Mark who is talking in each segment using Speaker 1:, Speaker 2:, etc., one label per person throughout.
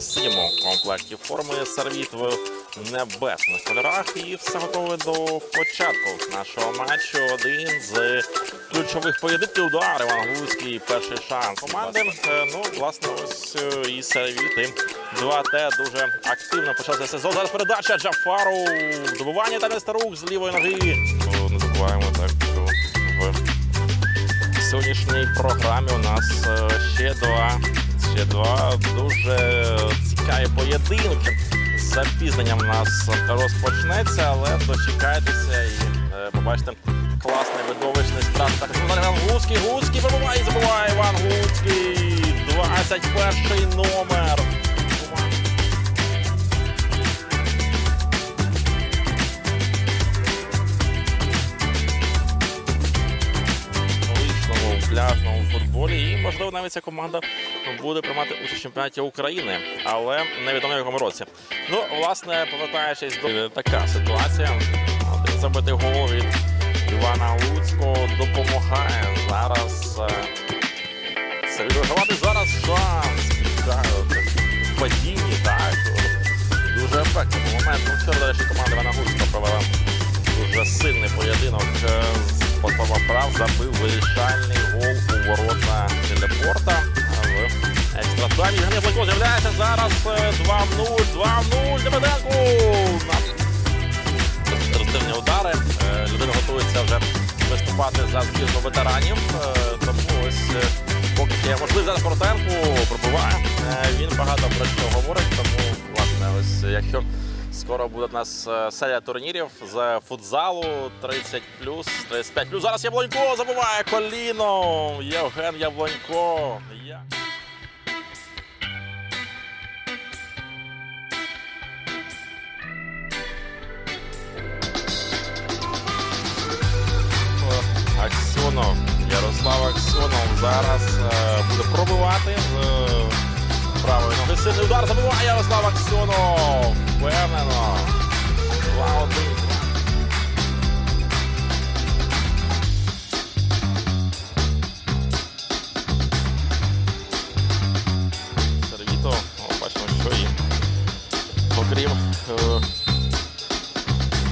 Speaker 1: синьому комплекті форми сервіт в небесних кольорах. І все готове до початку нашого матчу. Один з ключових поєдинків удар Іван перший шанс команди. Е, Ну, власне, ось е, і сервіти 2Т дуже активно почався сезон. Зараз передача Джафару. Добування та Нестерук з лівої ноги. Не забуваємо так, що в сьогоднішній програмі у нас е, ще два, ще два дуже цікаві поєдинки. З запізненням нас розпочнеться, але дочекайтеся і е, побачите класний видовищний старт. Так, зараз Іван Гуцький, Гуцький пробиває і забиває Іван Гуцький. 21 номер. Навіть ця команда буде приймати участь в чемпіонаті України, але невідомо в якому році. Ну, власне, повертаючись до така ситуація. Забитий гол від Івана Луцького допомагає зараз. е, Це відреагувати зараз шанс. Падінні, так. Дуже ефектний момент. Ну, вчора, до речі, команда Івана Гуцького провела дуже сильний поєдинок е, прав забив вирішальний гол у ворота телепорта. В екстратаймі Євгеній Бланько з'являється зараз е, 2-0, 2-0 Демиденко. Розтивні удари. Е, Людина готується вже виступати за збірну ветеранів. Е, Тому ось е, поки є можливість зараз Коротенку пробиває. Він багато про що говорить, тому власне, ось якщо Скоро буде у нас е, серія турнірів з футзалу 30 плюс, 35 Зараз Яблонько забуває коліно. Євген Яблонько. Я... Аксьонов. Ярослав Аксьонов зараз е, буде пробивати з е, правої ноги. Сильний удар забиває Ярослав Аксьонов. Впевнено. 2-1. Сервіто. О, що і окрім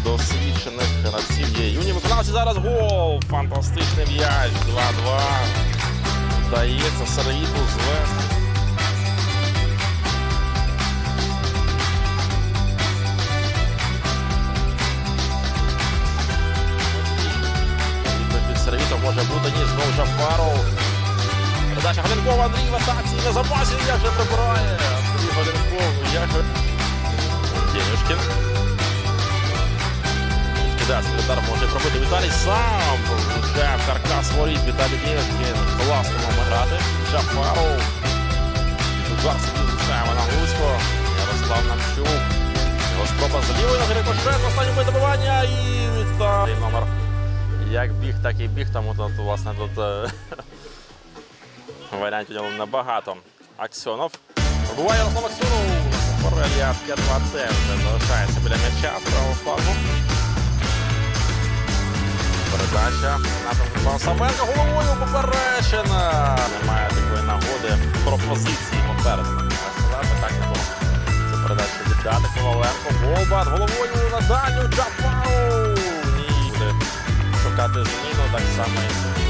Speaker 1: досвідчених гравців є юні виконавці. Зараз гол. Фантастичний м'яч. 2-2. Вдається Сервіту звести. Передача Галенкова Андрій в атаці на запасі. Як же прибирає. Андрій Галенков. Як же. Денюшкін. Удар може пробити Віталій сам. Влучає в каркас воріт Віталій Денюшкін. Класно нам грати. Жафаров. Удар собі влучає на Гуцько. Ярослав Намчук. Його спроба з лівої ноги рикошет. Останнє добивання і Віталій номер. Як біг, так і біг, тому власне, тут варіантів нього набагато. Аксьонов. Буває Ярослав Аксьонов. Борелія 5 це вже залишається біля м'яча правого флангу. Передача. Напрямку Саменко головою поперечена. Немає такої нагоди пропозиції попереду. Так сказати. Це передача віддати Коваленко. Болбат головою на дальню Джафау. Ні. Буде шукати зміну, так само і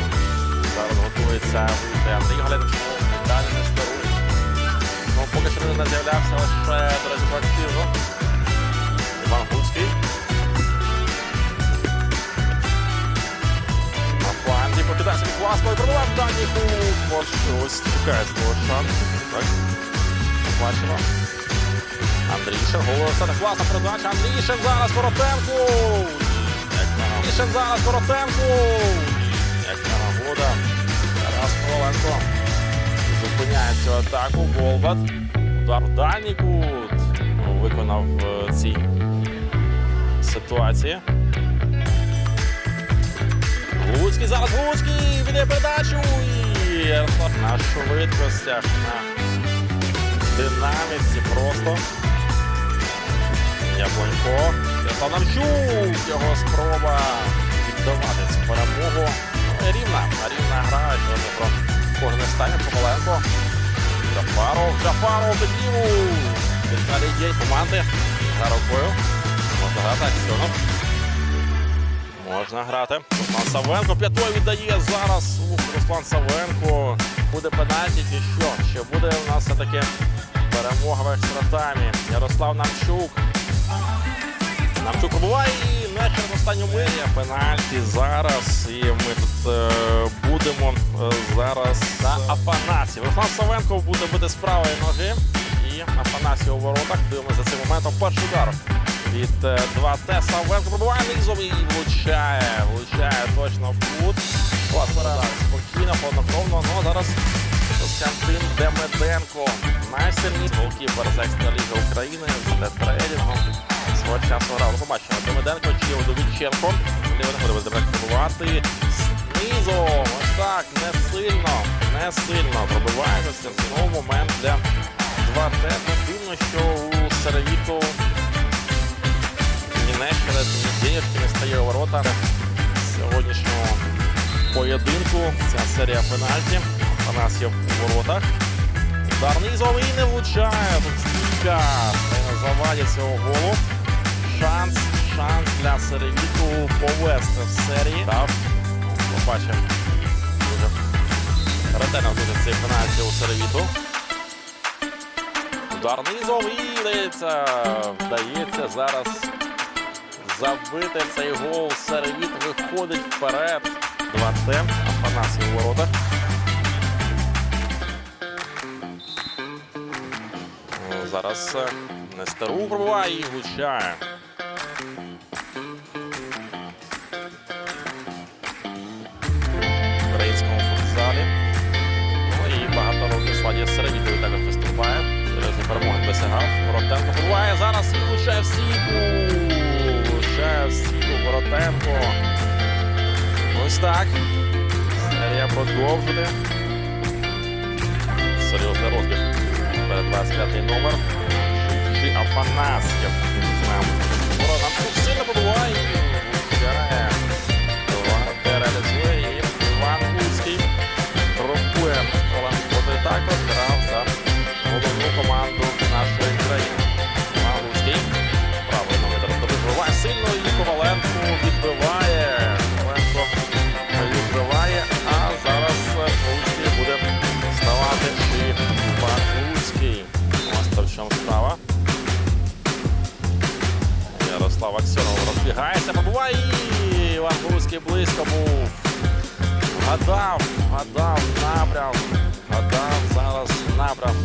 Speaker 1: зараз готується вийти Андрій Галенчук, далі не стару. Ну, поки що не з'являвся лише, до речі, активно. Іван Гуцький. Фланзі покидає собі класно і пробиває дані Хук. Ось шукає свого шансу. Так. Бачимо. Андрійшин, голос, це класна передача. Андрійшин зараз Коротенку. Андрійшин зараз Коротенку. Як на нагода. Тарас Коваленко. Зупиняє цю атаку. Болбат. Удар в кут. Виконав в цій ситуації. Луцький зараз Луцький віддає передачу. І Ярослав на швидкостях, на динаміці просто. Яблонько. Ярослав Намчук. Його спроба віддавати цю перемогу. Рівна. Рівна гра. Сьогодні про кожне стання Коваленко. Джафаров, Джафаров підніму. Віталій день команди. За рукою. Можна грати Аксьонов. Можна грати. Руслан Савенко п'ятою віддає зараз. Ух, Руслан Савенко. Буде пенальті чи що? Чи буде у нас все-таки перемога в екстратаймі? Ярослав Намчук. Намчук пробуває і не через останню милі. Пенальті зараз. І ми тут е, будемо е, зараз на Афанасів. Руслан Савенко буде бити з правої ноги. І Афанасів у воротах. Дивимося за цим моментом. Перший удар від е, 2Т. Савенко пробуває низом і влучає. Влучає точно в кут. Клас передар. Спокійно, хладнокровно. Ну зараз Костянтин Демеденко. Найсильніший голкіпер з екстраліги України з детрейдингом. Свого часу грав. Ну, побачимо. Демеденко чи Удовіченко. Не буде Демеденко пробувати. Знизу. Ось так. Не сильно. Не сильно пробивається. Знову момент для 2Т. Ну, дивно, що у Серевіту ні Нещерет, ні не стає у ворота сьогоднішнього поєдинку. Ця серія пенальті. У нас є у воротах. Удар низом не влучає. Тут стійка. Заваді цього голу. Шанс, шанс для Серевіту повести в серії. Так, побачимо. Дуже ретельно буде цей пенальті у Серевіту. Удар низом вдається, зараз забити цей гол. Сервіт виходить вперед. 2Т. Афанасів у воротах. Зараз е, Нестеру пробуває і влучає. Воротенко буває зараз і влучає в стійку. Лише в стійку Воротенко. Ось так. Серія продовжує. Серйозний розбіг. Перед 25-й номер. Чи Афанасьєв. Ворона тут сильно побуває. Ярослав Аксьонов розбігається, побуває і Іван Гульський близько був. Гадав, гадав напрям, гадав зараз напрям.